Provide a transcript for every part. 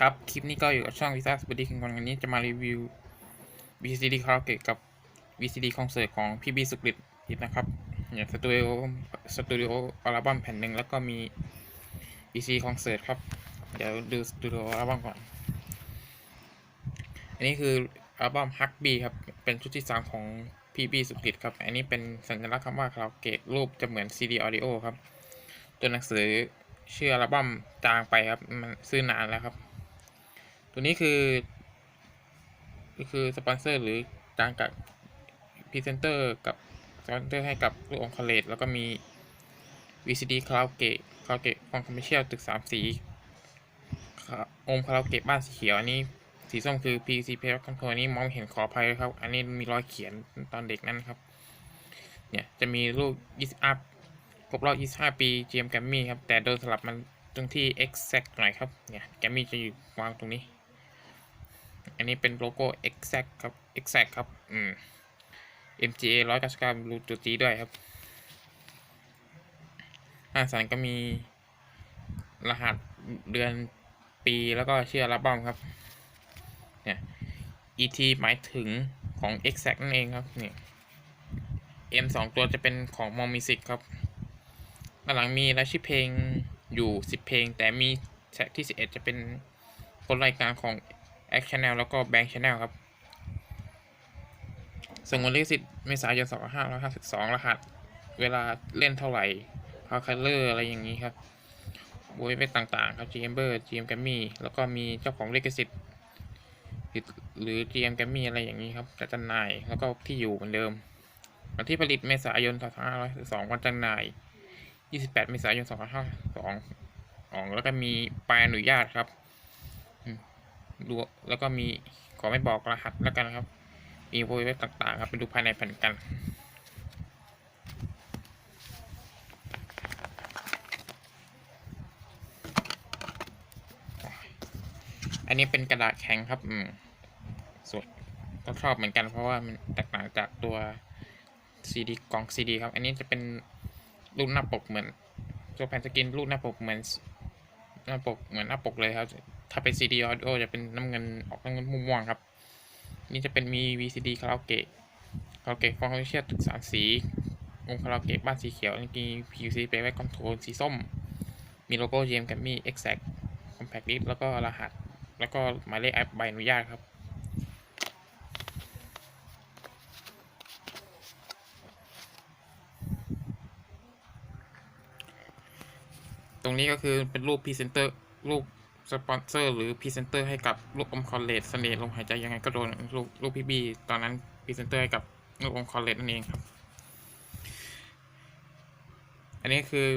ครับ คลิปนี้ก็อยู่กับช่องวิซ่าสปูดี้คิงคอนวันนี้จะมารีวิว VCD คาราโอเกะกับ VCD คอนเสิร์ตของพี่บีสุกฤตอีกนะครับอย่างสตูดิโอสตูดิโออัลบั้มแผ่นหนึ่งแล้วก็มี VCD คอนเสิร์ตครับ เดี๋ยวดูสตูดิโออัลบั้มก่อน อันนี้คืออัลบั้มฮักบีครับ เป็นชุดที่สามของพี่บีสุกฤตครับ อันนี้เป็นสัญลักษณ์คำว่าคาราโอเกะรูปจะเหมือน CD Audio ครับ ตัวหนังสือชื่ออัลบั้มจางไปครับ มันซื้อนานแล้วครับ ตัวนี้คือ คือสปอนเซอร์หรือจางกับพรีเซนเตอร์กับสปอนเซอร์ให้กับลูกองคาเลตแล้วก็มี VCD คาราโอเกะคาราโอเกะฟองคอมเมอร์เชียลตึกสามสีองค์คาราโอเกะบ้านสีเขียวอันนี้สีส้มคือ PC p a y Control อันนี้มองเห็นขออภัยครับ อันนี้มีรอยเขียนตอนเด็กนั่นครับ เนี่ยจะมีรูป20อัพครบรอบ25 ปี GM g r a m m y ครับ แต่โดนสลับมันตรงที่ exact หน่อยครับ เนี่ย g r a m m y จะอยู่วางตรงนี้ อันนี้เป็นโลโก้ exact ครับ exact ครับ อืม MGA 199รูตัวจีด้วยครับหน้าสันก็มีรหัสเดือนปีแล้วก็ชื่ออัลบั้มครับ เนี่ย ET หมายถึงของ exact นั่นเองครับเนี่ย M สองตัวจะเป็นของมอมิสิกครับด้านหลังมีรายชื่อเพลงอยู่10เพลง แต่มีแท็กที่11จะเป็นคนรายการของ Act Channel แล้วก็ Bank Channel ครับส่งวันลิขสิทธิ์เมษายน2552 รหัส เวลาเล่นเท่าไหร่พาคัลเลอร์อะไรอย่างนี้ครับบวยเวทต่างๆ ครับ GMber GM Grammy แล้วก็มีเจ้าของลิขสิทธิ์หรือ GM Grammy อะไรอย่างนี้ครับจัดจำหน่าย แล้วก็ที่อยู่เหมือนเดิม วันที่ผลิตเมษายน2502วันจำหน่าย 28 เมษายน2502ออกแล้วก็มีใบอนุญาตครับ ดูแล้วก็มีขอไม่บอกรหัสแล้วกันครับ มีโพยไว้ต่างๆ ครับไปดูภายในแผ่นกันอันนี้เป็นกระดาษแข็งครับ อืมสวยก็ชอบเหมือนกันเพราะว่ามันแตกต่างจากตัวซีดีกล่องซีดีครับ อันนี้จะเป็นรูปหน้าปกเหมือน ตัวแผ่นสกรีนรูปหน้าปกเหมือนหน้าปกเหมือนหน้าปกเลยครับ ถ้าเป็นซีดีออดิโอจะเป็นน้ำเงินออกน้ำเงินม่วงครับ นี่จะเป็นมี VCD คาราโอเกะคาราโอเกะฟองเชียตึกสามสีองค์คาราโอเกะบ้านสีเขียวนี่มี PUC ไปไว้คอนโทรลสีส้ม มีโลโก้ GM กับมี Exact Compact Disc แล้วก็รหัส แล้วก็หมายเลขใบอนุญาตครับตรงนี้ก็คือเป็นรูปพรีเซนเตอร์รูป สปอนเซอร์หรือพรีเซนเตอร์ให้กับลูกอมคอลเลตเสน่ห์ลมหายใจยังไงก็โดนรูปรูปพี่บีตอนนั้นพรีเซนเตอร์ให้กับลูกอมคอลเลตนั่นเองครับ อันนี้คือ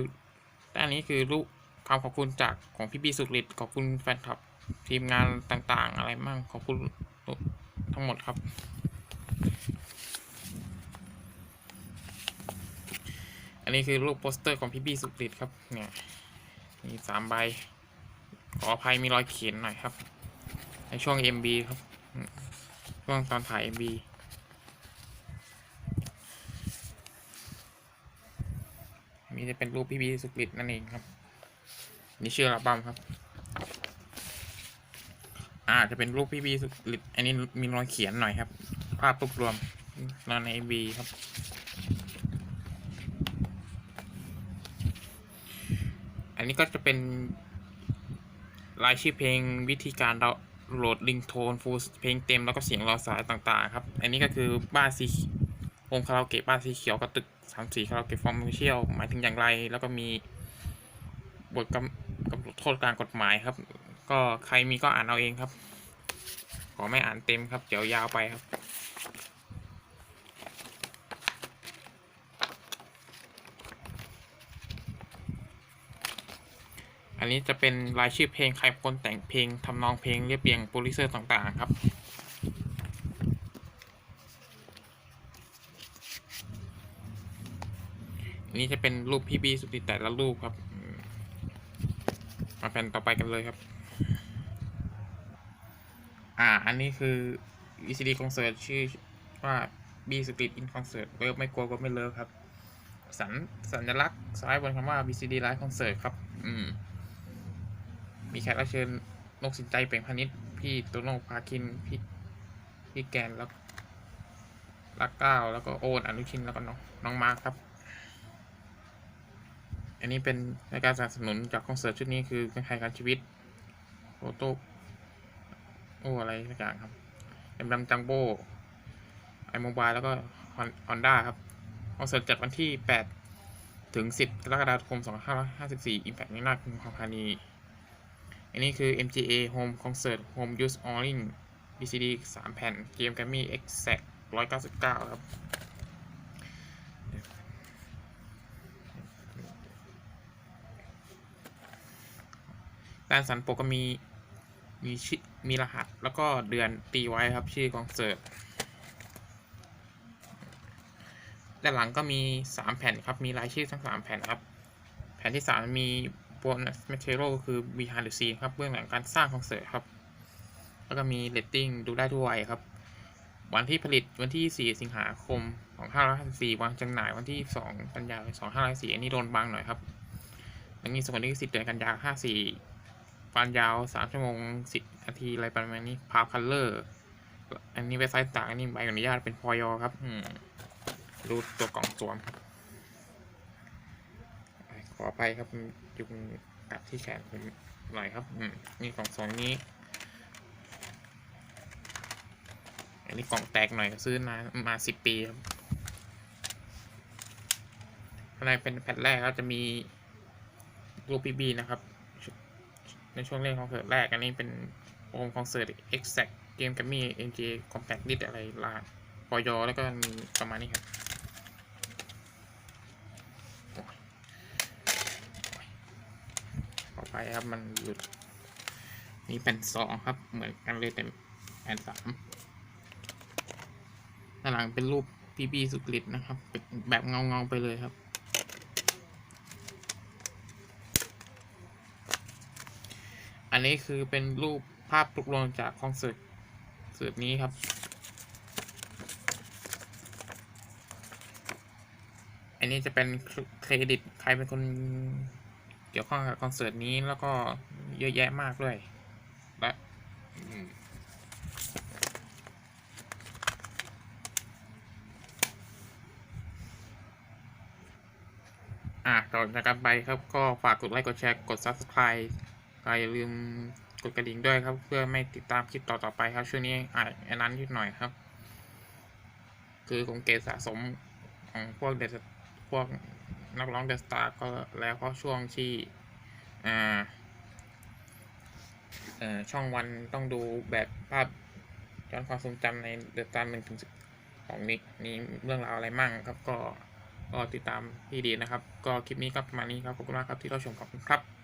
อันนี้คือรูปความขอบคุณจากของพี่บีสุกฤตขอบคุณแฟนคลับทีมงานต่างๆ อะไรมั่งขอบคุณทั้งหมดครับ อันนี้คือรูปโปสเตอร์ของพี่บีสุกฤตครับ เนี่ย มีสามใบ ขออภัยมีรอยเขียนหน่อยครับ ในช่วง MB ครับ ช่วงตอนถ่าย MB อันนี้จะเป็นรูปพี่บีสุกฤตนั่นเองครับ นี่ชื่ออัลบั้มครับ อ่าจะเป็นรูปพี่บีสุกฤตอันนี้มีรอยเขียนหน่อยครับ ภาพรวบรวมตอนใน MB ครับอันนี้ก็จะเป็น รายชื่อเพลงวิธีการดาโหลดลิงโทนฟูลเพลงเต็มแล้วก็เสียงรอสายต่างๆครับ อันนี้ก็คือบ้านสีวงคาราโอเกะบ้านสีเขียวกับตึกสามสีคาราโอเกะฟอร์มเชียลหมายถึงอย่างไร แล้วก็มีบทกำกำหนดโทษการกฎหมายครับ ก็ใครมีก็อ่านเอาเองครับ ขอไม่อ่านเต็มครับ เดี๋ยวยาวไปครับ อันนี้จะเป็นรายชื่อเพลงใครเป็นคนแต่งเพลงทำนองเพลงเรียบเรียงโปรดิวเซอร์ต่างๆครับ อันนี้จะเป็นรูปพี่บีสุดติแต่ละรูปครับ มาแผ่นต่อไปกันเลยครับ อ่า อันนี้คือ VCD คอนเสิร์ตชื่อว่า B Street in Concert เวิร์ไม่กลัวก็ไม่เลิกครับ สัญสัญลักษณ์ซ้ายบนคำว่า VCD Live Concert ครับ อืม มีแขกรับเชิญนกสินใจเปล่งพานิชพี่ตโน่พาคินพี่พี่แกนแล้วลักเก้าแล้วก็โอนอนุชินแล้วก็น้องน้องมาร์คครับ อันนี้เป็นรายการสนับสนุนจากคอนเสิร์ตชุดนี้คือเป็นใครการชีวิตโฟโต้โอ้อะไรสักอย่างครับเอ็มดัมจังโบไอโมบายแล้วก็ฮอนด้าครับคอนเสิร์ตจัดวันที่ 8 ถึง 10 กรกฎาคม 2554 Impact ในนาคของธานี อันนี้คือ MGA Home Concert Home Use Only BCD 3 แผ่น เกม Grammy Exact 199 ครับการสันปกก็มีมีชมีรหัสแล้วก็เดือนตีไว้ครับ ชื่อคอนเสิร์ตด้านหลังก็มี 3 แผ่นครับ มีรายชื่อทั้ง 3 แผ่นครับ แผ่นที่ 3 มี โบนัส material ก็คือ behind the scene ครับเบื้องหลังการสร้างคอนเสิร์ตครับ แล้วก็มี rating ดูได้ทั่ววัยครับ วันที่ผลิตวันที่ 4 สิงหาคม 2554วันจำหน่ายวันที่ 2 กันยายน2554อันนี้โดนบังหน่อยครับแล้วมีสกุลลิขสิทธ์เดือนกันยา54วันยาว 3 ชั่วโมง 10 นาทีอะไรประมาณนี้พาวคัลเลอร์อันนี้เว็บไซต์ต่างอันนี้ใบอนุญาตเป็นพอยอครับดูตัวกล่องสวมครับ ออภัยครับยุงกัดที่แขนผมหน่อยครับ อืมนี่กล่องสองนี้ อันนี้กล่องแตกหน่อยซื้อมามาสิบปีครับข้างในเป็นแผ่นแรกก็จะมีรูปพีบีนะครับ ในช่วงเล่นของเสิร์ตแรก อันนี้เป็นโอมคอนเสิร์ต exact เกมกัมมี่ MJ compact disc อะไรลาปอยอแล้วก็มีประมาณนี้ครับ ต่อไป ครับ มันหลุด นี่เป็นสองครับ เหมือนกันเลยแต่แผ่นสามด้านหลังเป็นรูปพีบีสุกฤตนะครับแบบเงาเงาๆไปเลยครับ อันนี้คือเป็นรูปภาพตุกลงจากคอนเสิร์ตเสิร์ตนี้ครับ อันนี้จะเป็นเครดิตใครเป็นคน กี่ยวข้องกับคอนเสิร์ตนี้แล้วก็เยอะแยะมากด้วยและอะต่อจากกันไปครับก็ฝากกดไลค์กดแชร์กด subscribe อย่าลืมกดกระดิ่งด้วยครับ เพื่อไม่ติดตามคลิปต่อๆไปครับ ช่วงนี้อ่านอันนั้นนิดหน่อยครับ คือของเกรสะสมของพวกเดสพวก นักร้องเดอะสตาร์ก็แล้วก็ช่วงที่ช่องวันต้องดูแบบภาพย้อนความทรงจำในเดอะสตาร์หนึ่งถึงสิบของนี้มีเรื่องราวอะไรมั่งครับก็ก็ติดตามพี่ดีนะครับ ก็คลิปนี้ก็ประมาณนี้ครับขอบคุณมากครับที่รับชมขอบคุณครับ